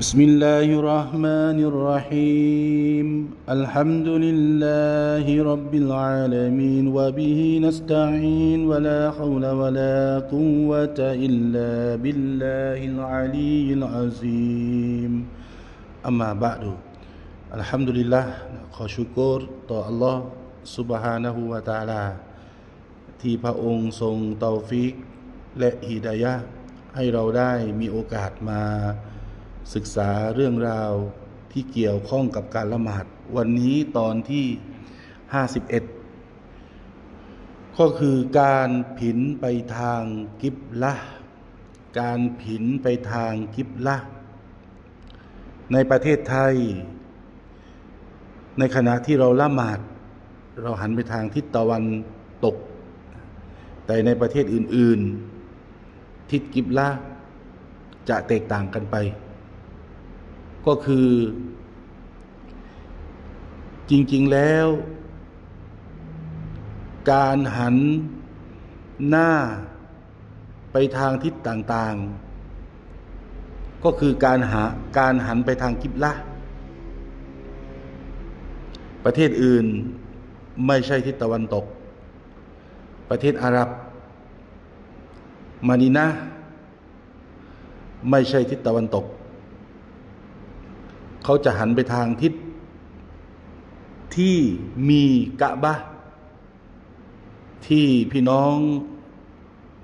بسم الله الرحمن الرحيم الحمد لله رب العالمين وبه نستعين ولا حول ولا قوة إلا بالله العلي العظيم أما بعد الحمد لله ขอชุกรต่อ Allah سبحانه และ تعالى ที่พระองค์ทรงเตาฟิก และฮิดายะห์ให้เราได้มีโอกาสมา ศึกษาเรื่องราวที่เกี่ยวข้องกับการละหมาด วันนี้ตอนที่ 51 ก็คือการผินไปทางกิบละการผินไปทางกิบละในประเทศไทย ในขณะที่เราละหมาด เราหันไปทางทิศตะวันตก แต่ในประเทศอื่น ๆ ทิศกิบละจะแตกต่างกันไป ก็คือ จริง ๆ แล้ว การหันหน้าไปทางทิศต่างๆ ก็คือการหาการหันไปทางกิบละประเทศอื่นไม่ใช่ทิศตะวันตก ประเทศอาหรับ มานีนะ ไม่ใช่ทิศตะวันตก เขาจะหันไปทางทิศที่มีกะบะที่พี่น้อง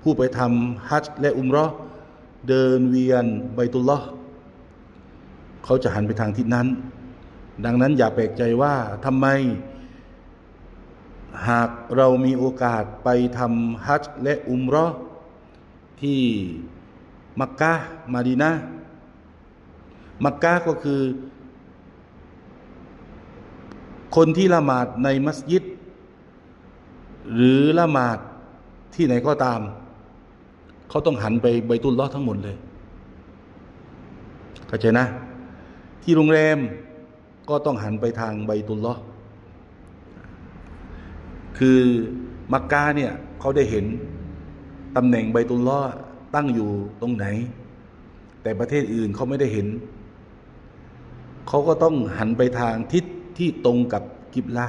ผู้ไปทำฮัจญ์และอุมรอเดินเวียนไบตุลลอเขาจะหันไปทางทิศนั้น ดังนั้นอย่าแปลกใจว่าทำไม หากเรามีโอกาสไปทำฮัจญ์และอุมรอที่มักกะมาดีนะ มักกะก็คือ คนที่ละหมาดในมัสยิด หรือละหมาดที่ไหนก็ตาม เขาต้องหันไปใบตุลลอทั้งหมดเลยเข้าใจนะ ที่โรงแรมก็ต้องหันไปทางใบตุลล้อคือมักกะเนี่ยเขาได้เห็นตำแหน่งใบตุลล้อตั้งอยู่ตรงไหน แต่ประเทศอื่นเขาไม่ได้เห็น เขาก็ต้องหันไปทางทิศที่ตรงกับกิบลา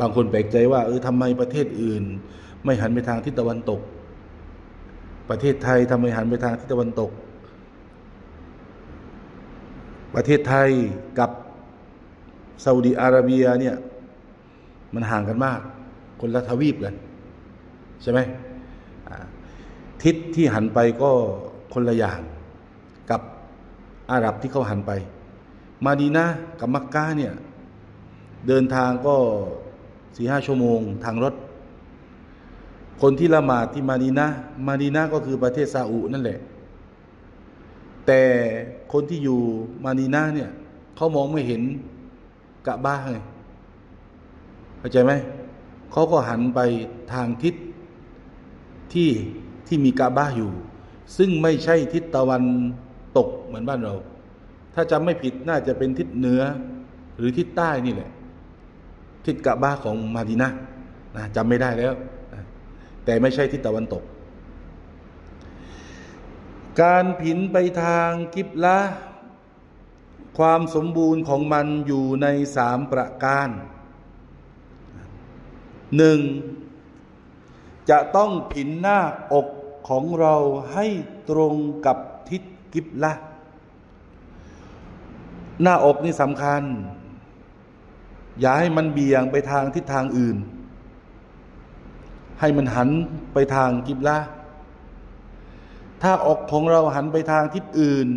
บางคนแปลกใจว่าเออทำไมประเทศอื่น ไม่หันไปทางทิศตะวันตก ประเทศไทยทำไมหันไปทางทิศตะวันตก ประเทศไทยกับซาอุดีอาระเบียเนี่ยมันห่างกันมาก คนละทวีปกันใช่ไหมทิศที่หันไปก็คนละอย่าง อาหรับที่เขาหันไป มาดีนะกับมักกะเนี่ยเดินทางก็สี่ห้าชั่วโมงทางรถ คนที่ละหมาดที่มาดีนะมาดีนะก็คือประเทศซาอุนั่นแหละ แต่คนที่อยู่มาดีนะเนี่ยเขามองไม่เห็นกะบ้าไงเข้าใจไหมเขาก็หันไปทางทิศที่ที่มีกาบ้าอยู่ ซึ่งไม่ใช่ทิศตะวัน ตกเหมือนบ้านเรา ถ้าจำไม่ผิดน่าจะเป็นทิศเหนือ หรือทิศใต้นี่แหละ ทิศกาบ้าของมาดีนะนะจำไม่ได้แล้วนะแต่ไม่ใช่ทิศตะวันตก การผินไปทางกิบละความสมบูรณ์ของมันอยู่ในสามประการหนึ่งจะต้องผินหน้าอกของเราให้ตรงกับทิศ กิบละ หน้าอกนี่สำคัญ อย่าให้มันเบี่ยงไปทางทิศทางอื่น ให้มันหันไปทางกิบละ ถ้าอกของเราหันไปทางทิศอื่น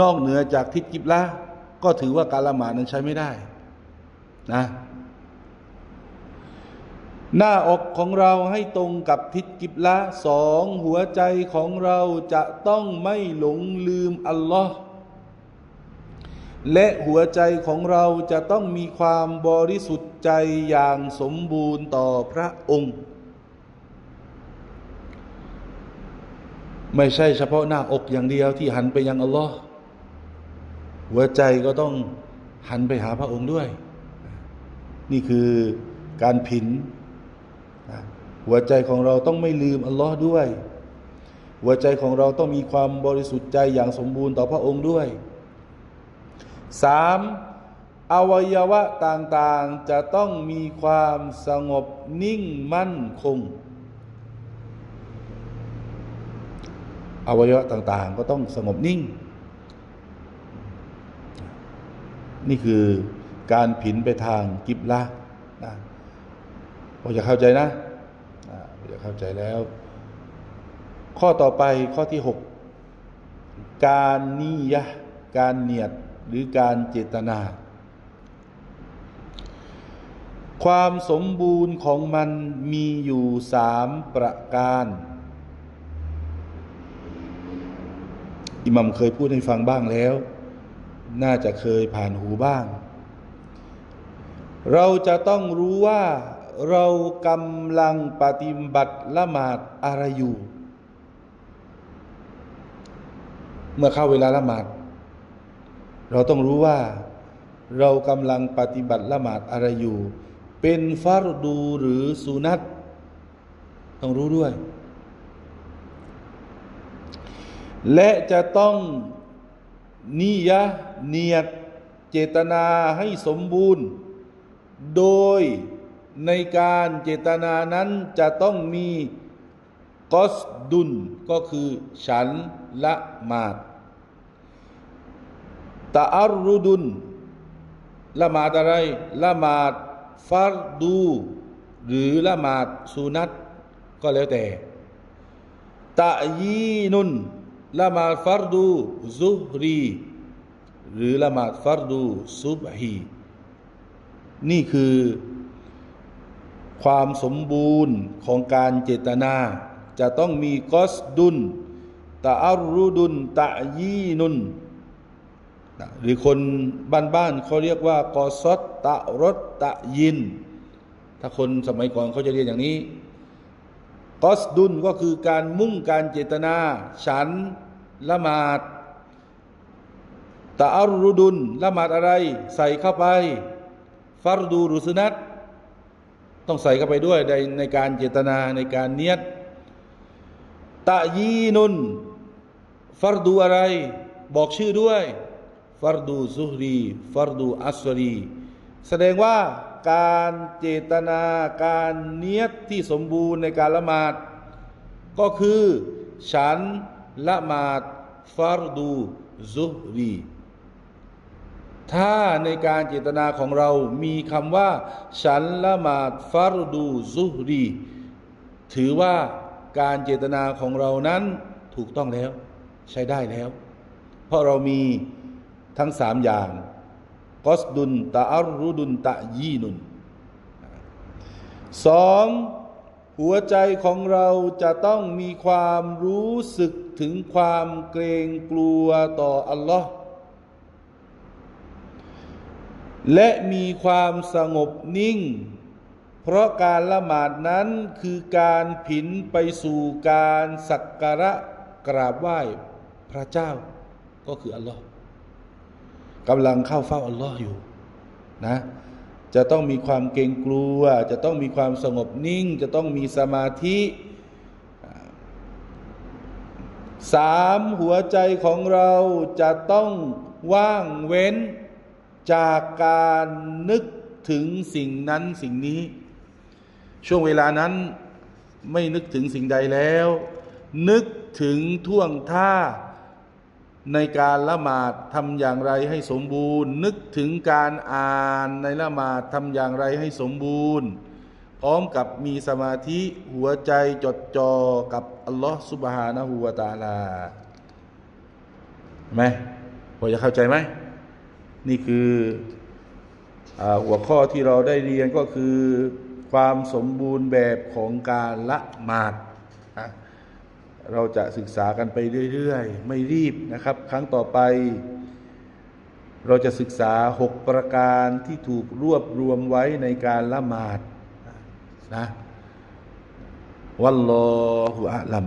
นอกเหนือจากทิศกิบละก็ถือว่าการละหมาดนั้นใช้ไม่ได้นะ หน้าอกของเราให้ตรงกับทิศกิบละสองหัวใจของเราจะต้องไม่หลงลืมอัลลอฮ์และหัวใจของเราจะต้องมีความบริสุทธิ์ใจอย่างสมบูรณ์ต่อพระองค์ ไม่ใช่เฉพาะหน้าอกอย่างเดียวที่หันไปยังอัลลอฮ์หัวใจก็ต้องหันไปหาพระองค์ด้วย นี่คือการผิน หัวใจของเราต้องไม่ลืมอัลลอฮ์ด้วย หัวใจของเราต้องมีความบริสุทธิ์ใจอย่างสมบูรณ์ต่อพระองค์ด้วยสามอวัยวะต่างๆจะต้องมีความสงบนิ่งมั่นคง อวัยวะต่างๆ ก็ต้องสงบนิ่ง นี่คือการผินไปทางกิบละนะ พอจะเข้าใจนะนะพอจะเข้าใจแล้ว ข้อต่อไปข้อที่หกการนิยะการเนียดหรือการเจตนา ความสมบูรณ์ของมันมีอยู่สามประการ อิหมัมเคยพูดให้ฟังบ้างแล้ว น่าจะเคยผ่านหูบ้าง เราจะต้องรู้ว่า เรากำลังปฏิบัติละหมาดอะไรอยู่ เมื่อเข้าเวลาละหมาด เราต้องรู้ว่า เรากำลังปฏิบัติละหมาดอะไรอยู่ เป็นฟารดูหรือสุนัตต้องรู้ด้วย และจะต้องนิยะเนียดเจตนาให้สมบูรณ์ โดย ในการเจตนานั้นจะต้องมีกอสดุลก็คือฉันละหมาดตาอารุดุนละหมาดอะไร ละหมาดฟารดู หรือละหมาดสุนัตก็แล้วแต่ตะยีนุนละหมาดฟารดูซุฮรีหรือละหมาดฟารดูซุบฮีนี่คือ ความสมบูรณ์ของการเจตนา จะต้องมีกอสดุนตะอารุดุนตะยีนุน หรือคนบ้านๆเขาเรียกว่ากอซอตะรถตะยิน ถ้าคนสมัยก่อนเขาจะเรียนอย่างนี้กอสดุนก็คือการมุ่งการเจตนา ฉันละหมาดตะอารุดุนละหมาดอะไร ใส่เข้าไปฟารดูหรือสุนัต ต้องใส่เข้าไปด้วยในในการเจตนาในการเนียดตะยีนุนฟารดูอะไร บอกชื่อด้วยฟารดูซุฮรีฟารดูอัสรีแสดงว่าการเจตนาการเนียดที่สมบูรณ์ในการละหมาด ก็คือ ฉันละหมาดฟารดูซุฮรี ถ้าในการเจตนาของเรามีคำว่า ฉันละหมาดฟารดูซุฮรี ถือว่าการเจตนาของเรานั้นถูกต้องแล้ว ใช้ได้แล้ว เพราะเรามีทั้งสามอย่างกอสดุนตะอารุดุนตะยีนุนสองหัวใจของเราจะต้องมีความรู้สึกถึงความเกรงกลัวต่ออัลลอฮ์ และมีความสงบนิ่ง เพราะการละหมาดนั้นคือการผินไปสู่การสักการะกราบไหว้พระเจ้า ก็คืออัลลอฮ์กำลังเข้าเฝ้าอัลลอฮ์อยู่นะจะต้องมีความเกรงกลัว จะต้องมีความสงบนิ่ง จะต้องมีสมาธิสามหัวใจของเราจะต้องว่างเว้น จากการนึกถึงสิ่งนั้นสิ่งนี้ ช่วงเวลานั้นไม่นึกถึงสิ่งใดแล้ว นึกถึงท่วงท่าในการละหมาดทำอย่างไรให้สมบูรณ์ นึกถึงการอ่านในละหมาดทำอย่างไรให้สมบูรณ์ พร้อมกับมีสมาธิหัวใจจดจ่อกับอัลลอฮ์สุบฮานะฮูวาตาลาไหมพอจะเข้าใจไหม นี่คืออหัวข้อที่เราได้เรียนก็คือ ความสมบูรณ์แบบของการละหมาดเราจะศึกษากันไปเรื่อยๆ ไม่รีบนะครับ ครั้งต่อไป เราจะศึกษาหกประการที่ถูกรวบรวมไว้ในการละหมาดนะวัลลอฮุอะลัม